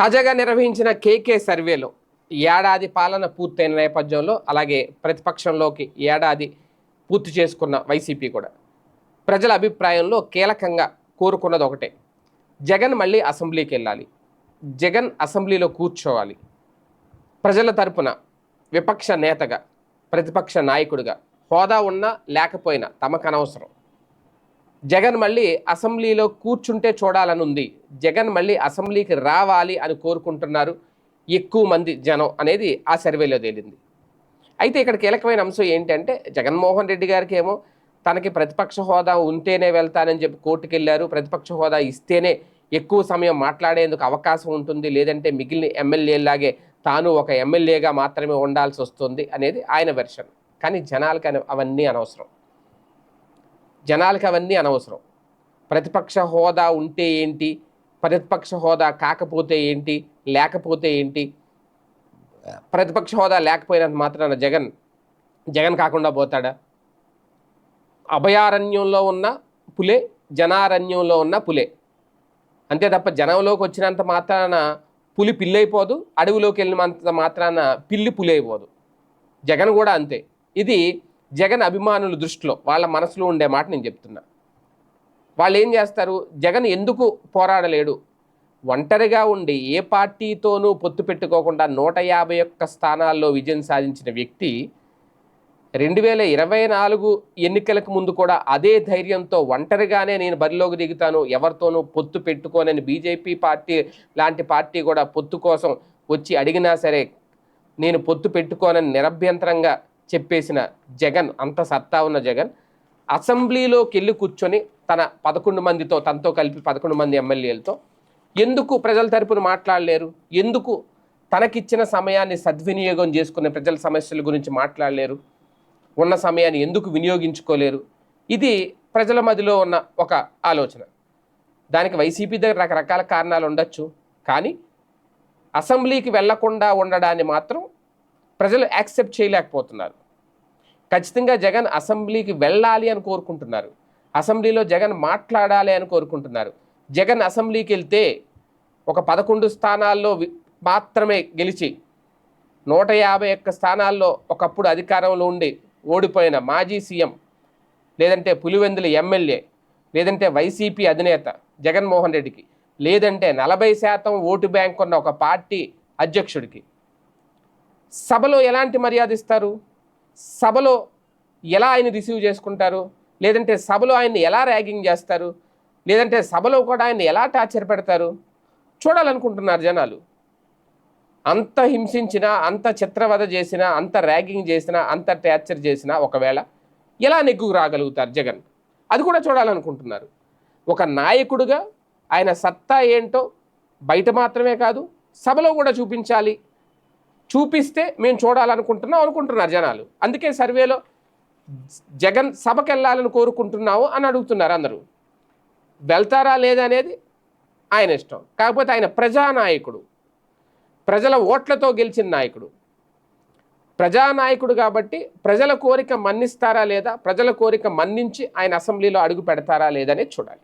తాజాగా నిర్వహించిన కేకే సర్వేలో ఏడాది పాలన పూర్తయిన నేపథ్యంలో అలాగే ప్రతిపక్షంలోకి ఏడాది పూర్తి చేసుకున్న వైసీపీ కూడా. ప్రజల అభిప్రాయంలో కీలకంగా కోరుకున్నది ఒకటే. జగన్ మళ్ళీ అసెంబ్లీకి వెళ్ళాలి. జగన్ అసెంబ్లీలో కూర్చోవాలి. ప్రజల తరపున విపక్ష నేతగా ప్రతిపక్ష నాయకుడిగా హోదా ఉన్నా లేకపోయినా తమకు అనవసరం. జగన్ మళ్ళీ అసెంబ్లీలో కూర్చుంటే చూడాలని ఉంది జగన్ మళ్ళీ అసెంబ్లీకి రావాలి అని కోరుకుంటున్నారు ఎక్కువ మంది జనం అనేది ఆ సర్వేలో తేలింది. అయితే ఇక్కడ కీలకమైన అంశం ఏంటంటే జగన్మోహన్ రెడ్డి గారికి ఏమో తనకి ప్రతిపక్ష హోదా ఉంటేనే వెళ్తానని చెప్పి కోర్టుకు వెళ్ళారు ప్రతిపక్ష హోదా ఇస్తేనే ఎక్కువ సమయం మాట్లాడేందుకు అవకాశం ఉంటుంది. లేదంటే మిగిలిన ఎమ్మెల్యేలాగే తాను ఒక ఎమ్మెల్యేగా మాత్రమే ఉండాల్సి వస్తుంది అనేది ఆయన వెర్షన్. కానీ జనాలకి అవన్నీ అనవసరం. జనాలకి అవన్నీ అనవసరం. ప్రతిపక్ష హోదా ఉంటే ఏంటి? ప్రతిపక్ష హోదా కాకపోతే ఏంటి? లేకపోతే ఏంటి? ప్రతిపక్ష హోదా లేకపోయినంత మాత్రాన జగన్ జగన్ కాకుండా పోతాడా? అభయారణ్యంలో ఉన్న పులే జనారణ్యంలో ఉన్న పులే. అంతే తప్ప జనంలోకి వచ్చినంత మాత్రాన పులి పిల్లైపోదు అడవిలోకి వెళ్ళినంత మాత్రాన పిల్లి పులి అయిపోదు జగన్ కూడా అంతే. ఇది జగన్ అభిమానుల దృష్టిలో వాళ్ళ మనసులో ఉండే మాట నేను చెప్తున్నా. వాళ్ళు ఏం చేస్తారు? జగన్ ఎందుకు పోరాడలేడు? ఒంటరిగా ఉండి ఏ పార్టీతోనూ పొత్తు పెట్టుకోకుండా నూట యాభై ఒక్క స్థానాల్లో విజయం సాధించిన వ్యక్తి రెండు వేల ఇరవై నాలుగు ఎన్నికలకు ముందు కూడా అదే ధైర్యంతో ఒంటరిగానే నేను బరిలోకి దిగుతాను ఎవరితోనూ పొత్తు పెట్టుకోనని బీజేపీ పార్టీ లాంటి పార్టీ కూడా పొత్తు కోసం వచ్చి అడిగినా సరే నేను పొత్తు పెట్టుకోనని నిరభ్యంతరంగా చెప్పేసిన జగన్ అంత సత్తా ఉన్న జగన్ అసెంబ్లీలోకి వెళ్ళి కూర్చొని తన పదకొండు మందితో తనతో కలిపి పదకొండు మంది ఎమ్మెల్యేలతో ఎందుకు ప్రజల తరపున మాట్లాడలేరు? ఎందుకు తనకిచ్చిన సమయాన్ని సద్వినియోగం చేసుకునే ప్రజల సమస్యల గురించి మాట్లాడలేరు? ఉన్న సమయాన్ని ఎందుకు వినియోగించుకోలేరు? ఇది ప్రజల మధ్యలో ఉన్న ఒక ఆలోచన. దానికి వైసీపీ దగ్గర రకరకాల కారణాలు ఉండొచ్చు. కానీ అసెంబ్లీకి వెళ్ళకుండా ఉండడాన్ని మాత్రం ప్రజలు యాక్సెప్ట్ చేయలేకపోతున్నారు. ఖచ్చితంగా జగన్ అసెంబ్లీకి వెళ్ళాలి అని కోరుకుంటున్నారు. అసెంబ్లీలో జగన్ మాట్లాడాలి అని కోరుకుంటున్నారు. జగన్ అసెంబ్లీకి వెళ్తే ఒక పదకొండు స్థానాల్లో మాత్రమే గెలిచి నూట యాభై ఒక్క స్థానాల్లో ఒకప్పుడు అధికారంలో ఉండి ఓడిపోయిన మాజీ సీఎం లేదంటే పులివెందుల ఎమ్మెల్యే లేదంటే వైసీపీ అధినేత జగన్మోహన్ రెడ్డికి లేదంటే నలభై శాతం ఓటు బ్యాంక్ ఉన్న ఒక పార్టీ అధ్యక్షుడికి సభలో ఎలాంటి మర్యాద ఇస్తారు? సభలో ఎలా ఆయన రిసీవ్ చేసుకుంటారు? లేదంటే సభలో ఆయన్ని ఎలా ర్యాగింగ్ చేస్తారు? లేదంటే సభలో కూడా ఆయన ఎలా టార్చర్ పెడతారు? చూడాలనుకుంటున్నారు జనాలు. అంత హింసించినా అంత చిత్రవద చేసినా అంత ర్యాగింగ్ చేసినా అంత టార్చర్ చేసినా ఒకవేళ ఎలా నెగ్గుకు రాగలుగుతారు జగన్? అది కూడా చూడాలనుకుంటున్నారు. ఒక నాయకుడుగా ఆయన సత్తా ఏంటో బయట మాత్రమే కాదు సభలో కూడా చూపించాలి. చూపిస్తే మేము చూడాలనుకుంటున్నాం అనుకుంటున్నారు జనాలు. అందుకే సర్వేలో జగన్ సభకు వెళ్ళాలని కోరుకుంటున్నావు అని అడుగుతున్నారు అందరూ. వెళ్తారా లేదనేది ఆయన ఇష్టం. కాకపోతే ఆయన ప్రజానాయకుడు. ప్రజల ఓట్లతో గెలిచిన నాయకుడు. ప్రజానాయకుడు కాబట్టి ప్రజల కోరిక మన్నిస్తారా లేదా ప్రజల కోరిక మన్నించి ఆయన అసెంబ్లీలో అడుగు పెడతారా లేదనేది చూడాలి.